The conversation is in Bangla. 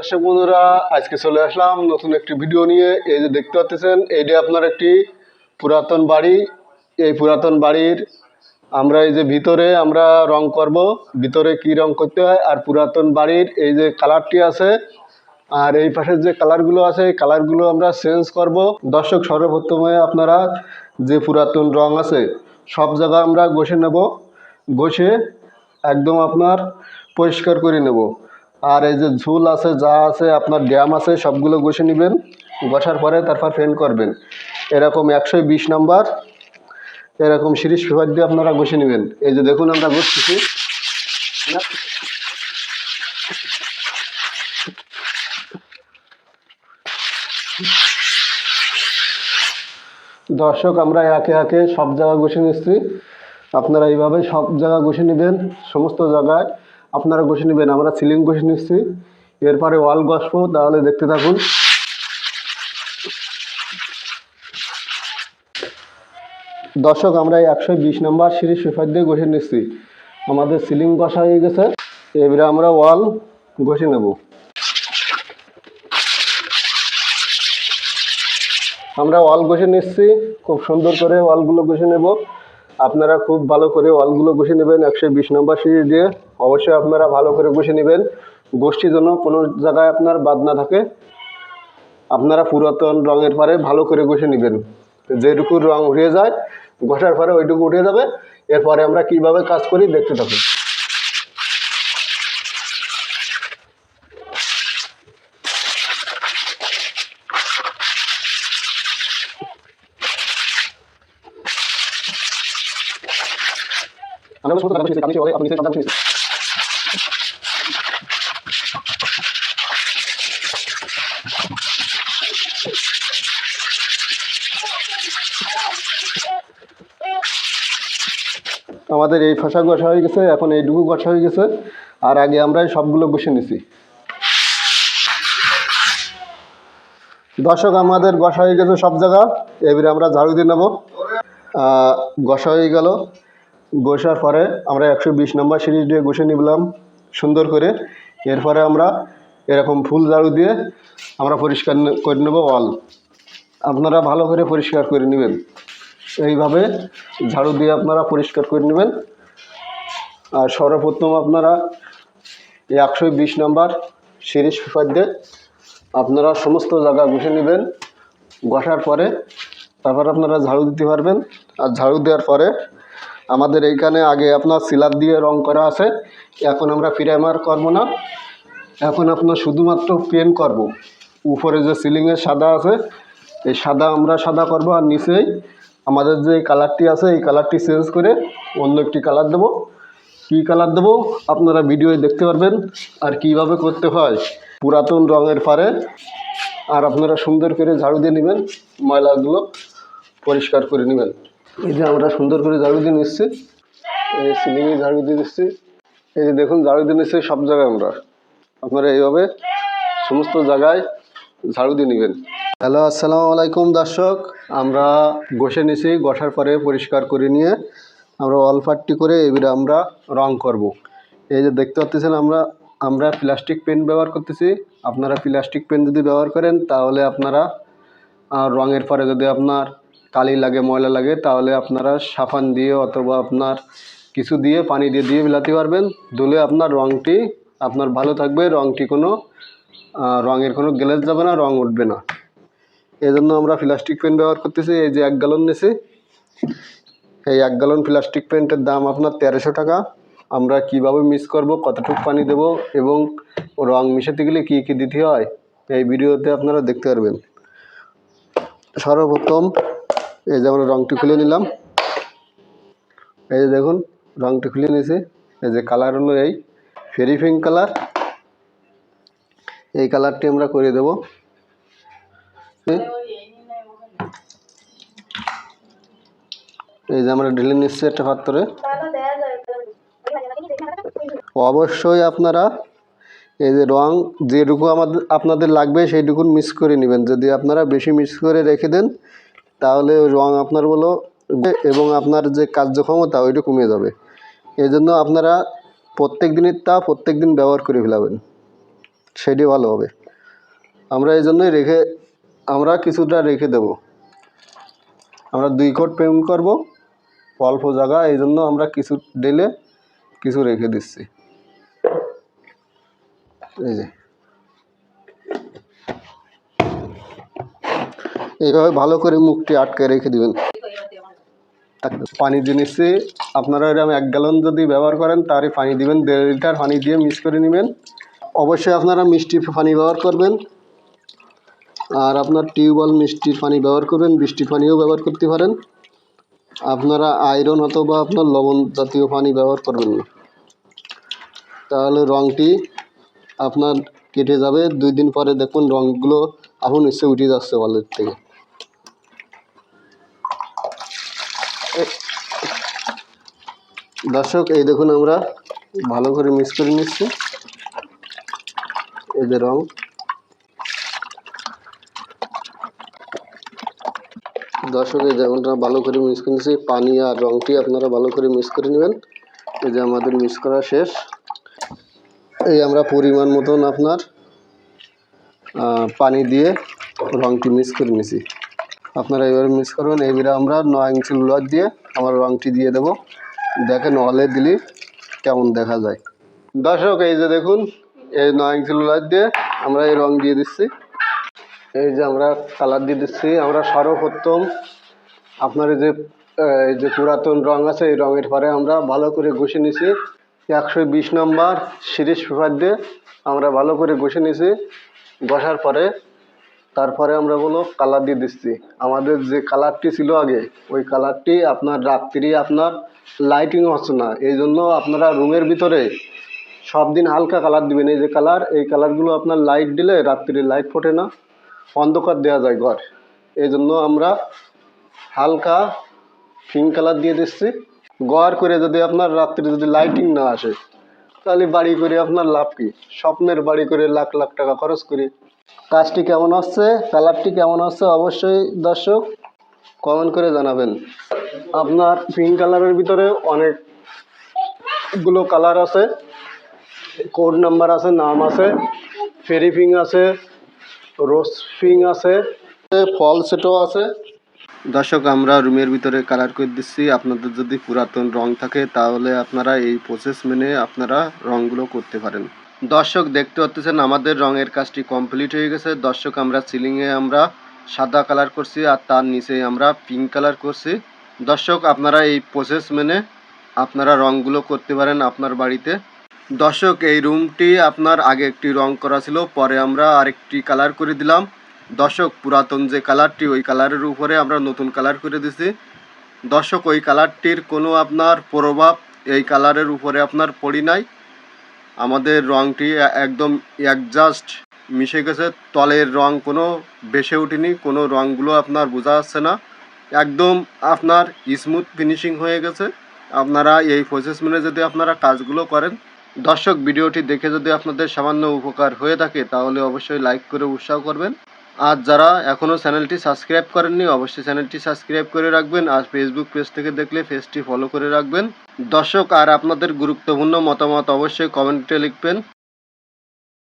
দর্শক বন্ধুরা, আজকে চলে আসলাম নতুন একটি ভিডিও নিয়ে। এই যে দেখতে পাচ্ছেন এইটা আপনার একটি পুরাতন বাড়ি। এই পুরাতন বাড়ির আমরা এই যে ভিতরে আমরা রং করব, ভিতরে কি রং করতে হয়, আর পুরাতন বাড়ির এই যে কালারটি আছে, আর এই পাশের যে কালারগুলো আছে, এই কালারগুলো আমরা চেঞ্জ করব। দর্শক, সর্বপ্রথমে আপনারা যে পুরাতন রং আছে, সব জায়গা আমরা ঘষে নেব। ঘষে একদম আপনার পরিষ্কার করে নেব। আর এই যে ঝুল আছে, যা আছে, আপনার ড্যাম আছে, সবগুলো ঘষে নেবেন। ঘষার পরে তারপর ফেন করবেন। এরকম একশো বিশ নাম্বার, এরকম সিরিজ পেপার দিয়ে আপনারা ঘষে নেবেন। এই যে দেখুন আমরা ঘষতেছি। দর্শক, আমরা একে একে সব জায়গা ঘষে নিচ্ছি। আপনারা এইভাবে সব জায়গা ঘষে নেবেন, সমস্ত জায়গায়। আপনারা ঘষে নেবেন, আমরা সিলিং ঘষে নিচ্ছি। এরপরে ওয়াল ঘষবো, তাহলে দেখতে থাকুন। দর্শক, আমরা একশো বিশ নম্বর সিরিজ সুফার দিয়ে ঘষে নিচ্ছি। আমাদের সিলিং ঘষা হয়ে গেছে, এবারে আমরা ওয়াল ঘষে নেব। আমরা ওয়াল ঘষে নিচ্ছি, খুব সুন্দর করে ওয়ালগুলো ঘষে নেব। আপনারা খুব ভালো করে ওয়ালগুলো ঘষে নেবেন, একশো বিশ নম্বর সিঁড়ি দিয়ে। অবশ্যই আপনারা ভালো করে ঘষে নেবেন। গোষ্ঠীর যেন কোনো জায়গায় আপনার বাদ না থাকে। আপনারা পুরাতন রঙের পরে ভালো করে ঘষে নেবেন। যেটুকু রং উঠে যায়, ঘষার পরে ওইটুকু উঠে যাবে। এরপরে আমরা কীভাবে কাজ করি দেখতে থাকুন। সমস্ত আপনি আমাদের এই ফাঁসা গসা হয়ে গেছে এখন এই এইটুকু গসা হয়ে গেছে আর আগে আমরা সবগুলো বসে নিছি দর্শক আমাদের গসা হয়ে গেছে সব জায়গা এবারে আমরা ঝাড়ু দিয়ে নেব গসা হয়ে গেল গোসার পরে আমরা একশো বিশ নম্বর সিরিজ দিয়ে ঘষে নিলাম, সুন্দর করে। এরপরে আমরা এরকম ফুল ঝাড়ু দিয়ে আমরা পরিষ্কার করে নেব ওয়াল। আপনারা ভালো করে পরিষ্কার করে নেবেন। এইভাবে ঝাড়ু দিয়ে আপনারা পরিষ্কার করে নেবেন। আর সর্বপ্রথম আপনারা একশো বিশ নম্বর সিরিজ পেপার দিয়ে আপনারা সমস্ত জায়গা ঘষে নেবেন। ঘষার পরে তারপর আপনারা ঝাড়ু দিতে পারবেন। আর ঝাড়ু দেওয়ার পরে আমাদের এইখানে আগে আপনার সিলার দিয়ে রং করা আছে, এখন আমরা প্রাইমার করব না। এখন আপনার শুধুমাত্র পেন করব। উপরে যে সিলিংয়ে সাদা আছে, এই সাদা আমরা সাদা করব আর নিচেই আমাদের যে কালারটি আছে, এই কালারটি চেঞ্জ করে অন্য একটি কালার দেবো। কী কালার দেবো? আপনারা ভিডিওয়ে দেখতে পারবেন আর কীভাবে করতে হয়। পুরাতন রঙের পারে আর আপনারা সুন্দর করে ঝাড়ু দিয়ে নেবেন, ময়লাগুলো পরিষ্কার করে নেবেন। এই যে আমরা সুন্দর করে ঝাড়ু দিয়ে নিচ্ছি এই সিলিংয়ে ঝাড়ু দিয়ে দিচ্ছি এই যে দেখুন ঝাড়ু দিয়ে নিচ্ছি সব জায়গায় আমরা। আপনারা এইভাবে সমস্ত জায়গায় ঝাড়ু দিয়ে নেবেন। হ্যালো, আসসালামু আলাইকুম দর্শক। আমরা ঘষে নিছি ঘষার পরে পরিষ্কার করে নিয়ে। আমরা অল্পাট্টি করে এবারে আমরা রং করব। এই যে দেখতে পাচ্ছেন আমরা আমরা প্লাস্টিক পেন ব্যবহার করতেছি। আপনারা প্লাস্টিক পেন যদি ব্যবহার করেন, তাহলে আপনারা রঙের পরে যদি আপনার কালি লাগে, ময়লা লাগে, তাহলে আপনারা সাফান দিয়ে অথবা আপনার কিছু দিয়ে, পানি দিয়ে দিয়ে মিলাতে পারবেন। ধুলে আপনার রঙটি আপনার ভালো থাকবে রঙটি কোনো রঙের কোনো গ্লেজ যাবে না রঙ উঠবে না। এই জন্য আমরা প্লাস্টিক পেন ব্যবহার করতেছি, এই যে এক গ্যালন নিছি। এই এক গ্যালন প্লাস্টিক পেন্টের দাম আপনার তেরোশো টাকা। আমরা কীভাবে মিক্স করব, কতটুকু পানি দেব এবং রং মিশাতে গেলে কী কী দিতে হয়, এই ভিডিওতে আপনারা দেখতে পারবেন। সর্বপ্রথম এই যে আমরা রংটি খুলে নিলাম। এই যে দেখুন রংটি খুলে নিয়েছি। এই যে কালার হলো এই ফেরি পিঙ্ক কালার। এই কালারটি আমরা করে দেব? এই যে আমরা ঢেলে নিচ্ছি একটা পাত্রে। অবশ্যই আপনারা এই যে রং যেটুকু আমাদের আপনাদের লাগবে সেইটুকুন মিক্স করে নেবেন। যদি আপনারা বেশি মিক্স করে রেখে দেন তাহলে রং আপনার বলো, এবং আপনার যে কার্যক্ষমতা ওইটা কমে যাবে। এই জন্য আপনারা প্রত্যেক দিনের তা প্রত্যেক দিন ব্যবহার করে ফেলাবেন। সেটি ভালো হবে। আমরা এই জন্যই রেখে, আমরা কিছুটা রেখে দেব। আমরা দুই কোট পেমেন্ট করব, অল্প জায়গা এই জন্য আমরা কিছু ডেলে কিছু রেখে দিচ্ছি। এই যে। এইভাবে ভালো করে মুখটি আটকে রেখে দিবেন। পানি নিচ্ছি। আপনারা এরকম এক গ্যালন যদি ব্যবহার করেন তাহলে পানি দিবেন। দেড় লিটার পানি দিয়ে মিক্স করে নেবেন। অবশ্যই আপনারা মিষ্টি পানি ব্যবহার করবেন। আর আপনার টিউবওয়েল মিষ্টির পানি ব্যবহার করবেন। বৃষ্টির পানিও ব্যবহার করতে পারেন। আপনারা আয়রন অথবা আপনার লবণ জাতীয় পানি ব্যবহার করবেন না। তাহলে রঙটি আপনার কেটে যাবে। দুই দিন পরে দেখুন রঙগুলো আপন এসে উঠে যাচ্ছে ওয়ালের থেকে। দর্শক, এই দেখুন আমরা ভালো করে মিক্স করে নিচ্ছি। এই যে রং। দর্শক, এই যে আমরা ভালো করে মিক্স করে নিচ্ছি। পানি আর রংটি আপনারা ভালো করে মিক্স করে নেবেন। এই যে আমাদের মিক্স করা শেষ। এই আমরা পরিমাণ মতন আপনার পানি দিয়ে রংটি মিক্স করে নিছি আপনারা এবারে মিক্স করবেন। এবারে আমরা নয় ইঞ্চি লুলার দিয়ে আমার রংটি দিয়ে দেব। দেখেন হলে দিলে, কেমন দেখা যায়। দর্শক, এই যে দেখুন, এই নয় ইঞ্চি লুলার দিয়ে আমরা এই রং দিয়ে দিচ্ছি। এই যে আমরা কালার দিয়ে দিচ্ছি, আমরা সর্বপ্রথম আপনার যে, এই যে পুরাতন রং আছে, এই রঙের পরে আমরা ভালো করে ঘষে নিছি একশো বিশ নম্বর সিরিজ পেপার দিয়ে আমরা ভালো করে ঘষে নিছি ঘষার পরে তারপরে আমরা বলো কালার দিয়ে দিচ্ছি। আমাদের যে কালারটি ছিল আগে, ওই কালারটি আপনার রাত্রি আপনার লাইটিং হচ্ছে না। এই জন্য আপনারা রুমের ভিতরে সব দিন হালকা কালার দিবেন। এই যে কালার এই কালারগুলো আপনার লাইট দিলে রাত্রি লাইট ফোটে না, অন্ধকার দেওয়া যায় ঘর। এই জন্য আমরা হালকা পিঙ্ক কালার দিয়ে দিচ্ছি। গড় করে যদি আপনার রাত্রে যদি লাইটিং না আসে, তাহলে বাড়ি করে আপনার লাভ কি? স্বপ্নের বাড়ি করে লাখ লাখ টাকা খরচ করি। কাজটি কেমন হচ্ছে? কালারটি কেমন হচ্ছে? অবশ্যই দর্শক কমেন্ট করে জানাবেন। আপনার পিঙ্ক কালারের ভিতরে অনেকগুলো কালার আছে। কোড নাম্বার আছে, নাম আছে ফেরি পিং আছে রোজ পিং আছে ফল সেটও আছে। দর্শক, আমরা রুমের ভিতরে কালার করে দিচ্ছি। আপনাদের যদি পুরাতন রং থাকে, তাহলে আপনারা এই প্রসেস মেনে আপনারা রংগুলো করতে পারেন। দর্শক দেখতে পাচ্ছেন আমাদের রঙের কাজটি কমপ্লিট হয়ে গেছে। দর্শক, আমরা সিলিংয়ে আমরা সাদা কালার করছি আর তার নিচে আমরা পিঙ্ক কালার করছি। দর্শক, আপনারা এই প্রসেস মেনে আপনারা রংগুলো করতে পারেন আপনার বাড়িতে। দর্শক, এই রুমটি আপনার আগে একটি রং করা ছিল, পরে আমরা আরেকটি কালার করে দিলাম। দর্শক, পুরাতন যে কালারটি ওই কালারের উপরে আমরা নতুন কালার করে দিছি। দর্শক, ওই কালারটির কোনো আপনার প্রভাব এই কালারের উপরে আপনার পড়ি নাই। আমাদের রংটি একদম অ্যাডজাস্ট মিশে গেছে। তলের রং কোনো বেসে ওঠেনি, কোনো রংগুলো আপনার বোঝা যাচ্ছে না। একদম আপনার স্মুথ ফিনিশিং হয়ে গেছে। আপনারা এই প্রসেস মেনে যদি আপনারা কাজগুলো করেন, দর্শক, ভিডিওটি দেখে যদি আপনাদের সামান্য উপকার হয়ে থাকে, তাহলে অবশ্যই লাইক করে উৎসাহ করবেন। আর যারা এখনও চ্যানেলটি সাবস্ক্রাইব করেননি, অবশ্যই চ্যানেলটি সাবস্ক্রাইব করে রাখবেন আর ফেসবুক পেজ থেকে দেখলে পেজটি ফলো করে রাখবেন। দর্শক, আর আপনাদের গুরুত্বপূর্ণ মতামত অবশ্যই কমেন্টে লিখবেন।